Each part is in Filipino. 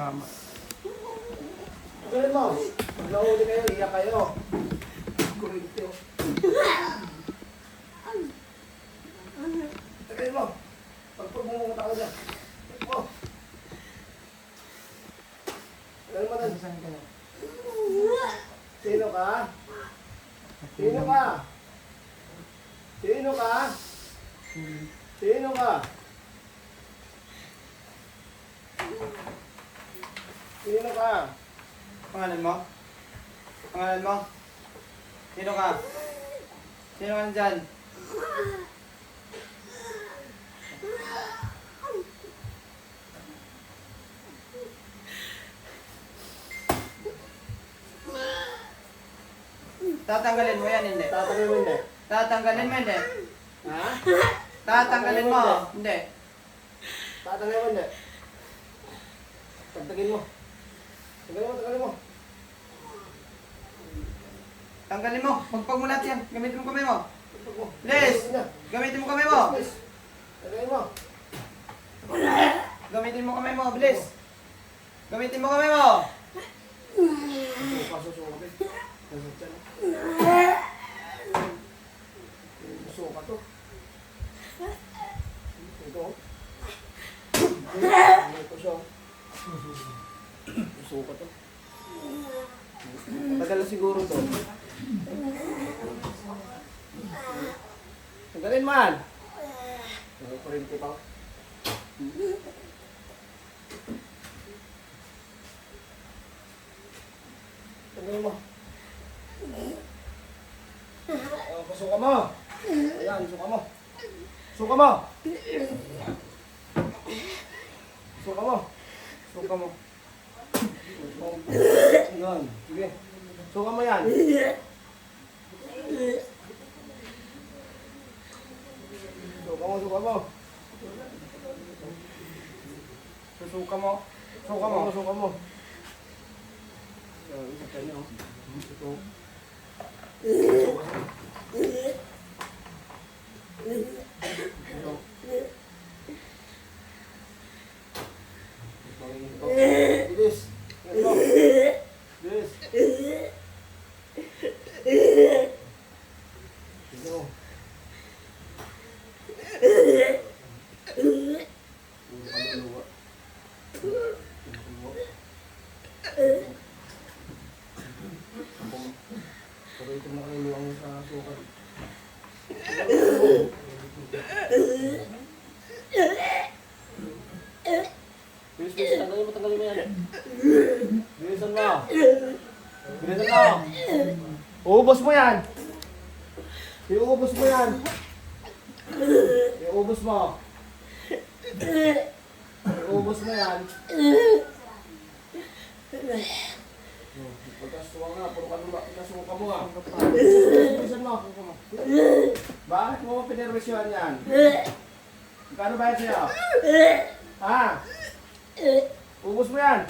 Tama. Ganun mo. Pag nahuli kayo, iyak kayo. Kurente. Ganun mo. Pag pumunta ka dyan. Ganun mo. Ganun mo na. Saan kayo? Sino ka? Sino ka? Sino ka? Sino ka? Sino ka? Pangalan mo? Pangalan mo? Sino ka? Sino ka dyan? Tatanggalin mo yan, hindi. Tatangin mo hindi. Tatanggalin mo, hindi. Ha? Tatanggalin mo, hindi. Tatangin mo hindi. Tagtagin mo. Tagtagin mo, tagtagin mo. Tanggalin mo. Magpamulat yan. Gamitin mo kamay mo. Les! Gamitin mo kamay mo. Tagtagin mo. Gamitin mo kamay mo, bilis. Gamitin mo kamay mo. Tiyan. Suka to. Ito. Ito siya. Suka to. Matagal na siguro to. Tagalin man. Ano pa rin pa? Tagalin mo. Oh, pasuka mo. Ayan, suka mo. Suka mo. Suka mo. Suka mo. Yan. Sige. Suka mo yan. Suka mo, suka mo. Susuka mo. Suka Suka mo. mo, suka mo. Yan, isa ka niyo. Ito. Ito. Bilis. Ito. Bilis. Ito. Puro kaluluwa. Puro kaluluwa. Pero ito na kaluluwa mo sa sukat. Bilis, bilis. Tanggalin mo, tanggalin mo yan. Bilisan mo. Bilisan mo. Uubos mo yan. Iuubos mo yan. Iuubos mo. Iuubos mo yan. Pagkasuwa nga, puro ka nula, pagkasuwa ka mo nga. Bilisan mo. Bakit mo pinirwisyon yan? Magkano ba yan sa'yo? Ha? Ubus mo yan.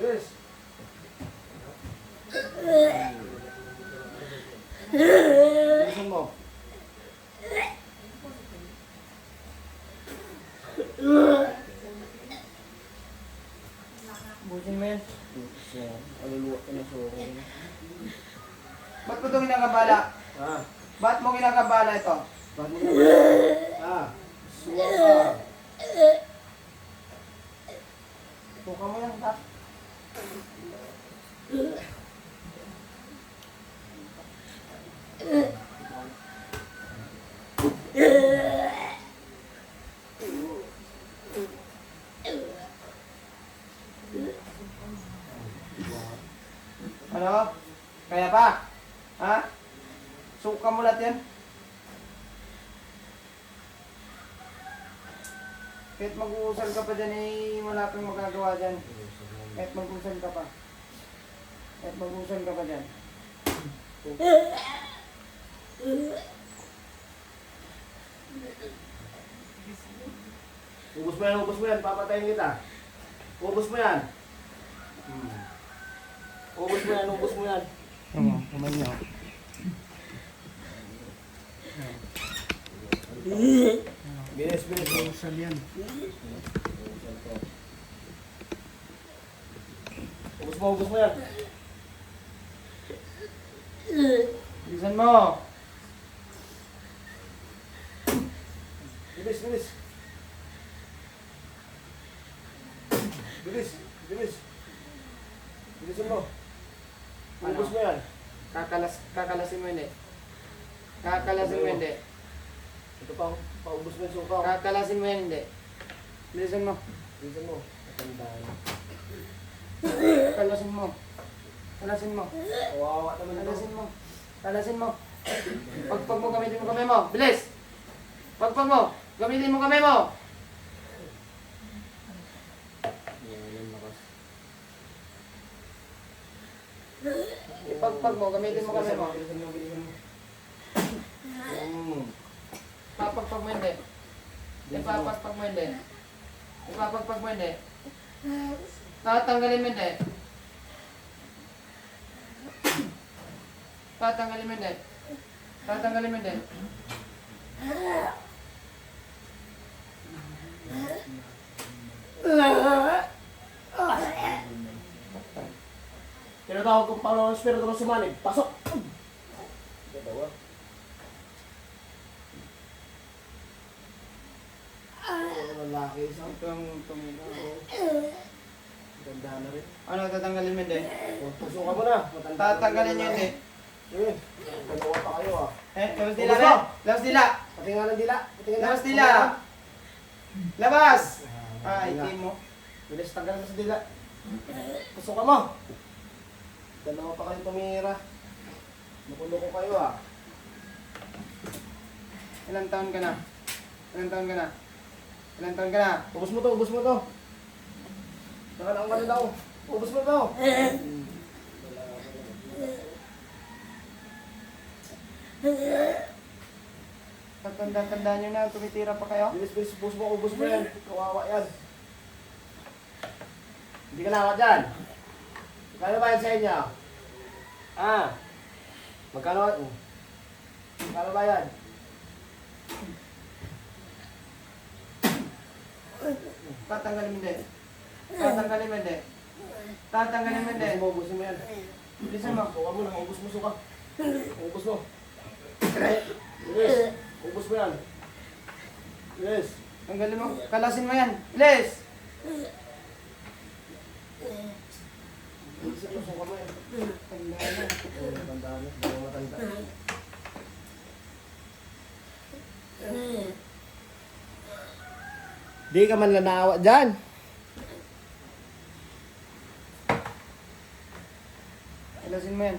Yes. Bilisan mo. Busin mo yan. So, aluluwa ka na so. Ba't mo ito ginagabala? Ha? Ba't mo ginagabala ito? Bakit mo naman? Ha? Suwa ka. Suka mo yan, tak. Ano? Kaya pa? Ha? Suka mo lahat yan? Kahit mag-uusal ka pa dyan eh, wala kang magagawa dyan. Kahit mag-usal ka pa. Kahit mag-usal ka pa dyan. Ubus mo yan, ubus mo yan. Papatayin kita. Ubus mo yan. Hmm. Ubus mo yan, ubus mo yan. Ano, kamay niyo. Bilis, bilis. Bawsal yan. Ubus mo, ubus mo yan. Bilisan mo. Bilis, bilis. Bilis, bilis. Bilisan mo. Ano? Ubus mo yan. Kakalas, kakalasin mo hindi. Kakalasin mo hindi. Ito pa, paubos mo yung suka. Kakalasin mo yan hindi. Bilisan mo. Bilisan mo. Matandaan. Kalasin mo. Kalasin mo. Kawawa naman ito. Kalasin mo. Kalasin mo. Pagpag mo, gamitin mo kamay mo. Bilis! Pagpag mo, gamitin mo kamay mo. Ipagpag mo, gamitin mo kamay mo. Bilisan mo, bilisan mo. Mm. Papagpag mo hindi. Ipapagpag mo hindi. Ipapagpag mo hindi. Tatanggalin mo hindi. Tatanggalin mo hindi. Tatanggalin mo hindi. Tinatawag kong Panginoon Espiritu ng Sumanig. Pasok! Dalawa. Oh, lalaki isang Itong tumila. ganda na rin. Ano tatanggalin mo hindi? Oh, Pusukan mo na. Matanda Tatanggalin nyo hindi. Eh, dalawa pa kayo ah. Eh, labas dila Ubus rin. mo. Labas dila. Pati nga ng dila. Pati nga Labas dila. Labas! Ah, itim mo. Bilis tanggal mo sa dila. Pusukan mo. Dalawa pa kayo tumira. Nakulo ko kayo ah. Ilang taon ka na? Ilang taon ka na? Ilang taon ka na? Ubus mo to, ubus mo to. Saka lang ka daw. Ubus mo to. Pagtanda-tanda nyo na, tumitira pa kayo? Bilis, bilis, ubus mo, ubus mo yan. Kawawa yan. Hindi ka nawa dyan. Magkano ba yan sa inyo? Ah. Magkano? Magkano ba yan? Tatanggalin mo hindi. Tatanggalin mo hindi. Tatanggalin mo hindi. Ubus mo, ubus mo yan. Bilisan mo. Suka mo lang, ubus mo, suka. Ubus mo. Bilis. Ubus mo yan. Bilis. Tanggalin mo. Kalasin mo yan. Bilis! Bilis mo, suka mo yan. Tanda na. Matanda na, hindi mo matanda. Di ka man lanawa dyan. Kalasin mo yan.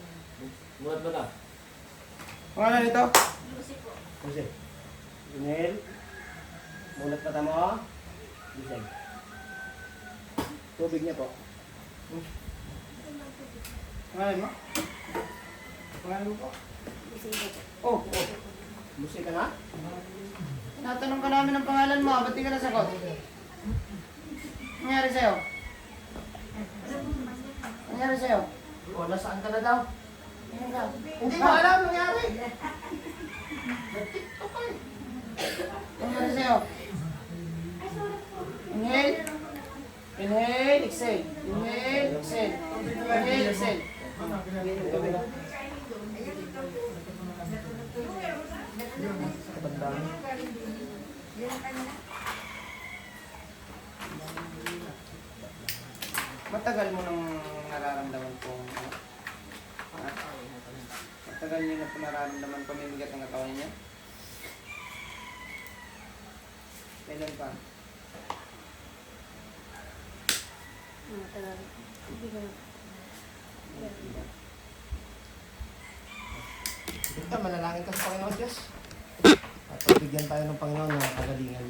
Mulat mo na. Pangalan nito? Gising. Inhale. Mulat mata mo. Gising. Tubig niya po. Pangalan mo? Pangalan mo po? Oh, oh. Musik ka na? Natanong ka namin ang pangalan mo, ba't di ka nasagot? Nangyari sa'yo? Nangyari sa'yo? O, nasaan ka na daw? Ka. Hindi ko alam nangyari. Nangyari sa'yo? Inhale. Inhale, exhale. Inhale, exhale. Inhale, exhale. Matagal mo nang Matagal niyo na po nararamdaman pamimigat ng katawan niya? Kailan pa? Ito, manalangin ka sa Panginoon Diyos. At pagbigyan tayo ng Panginoon ng kagalingan.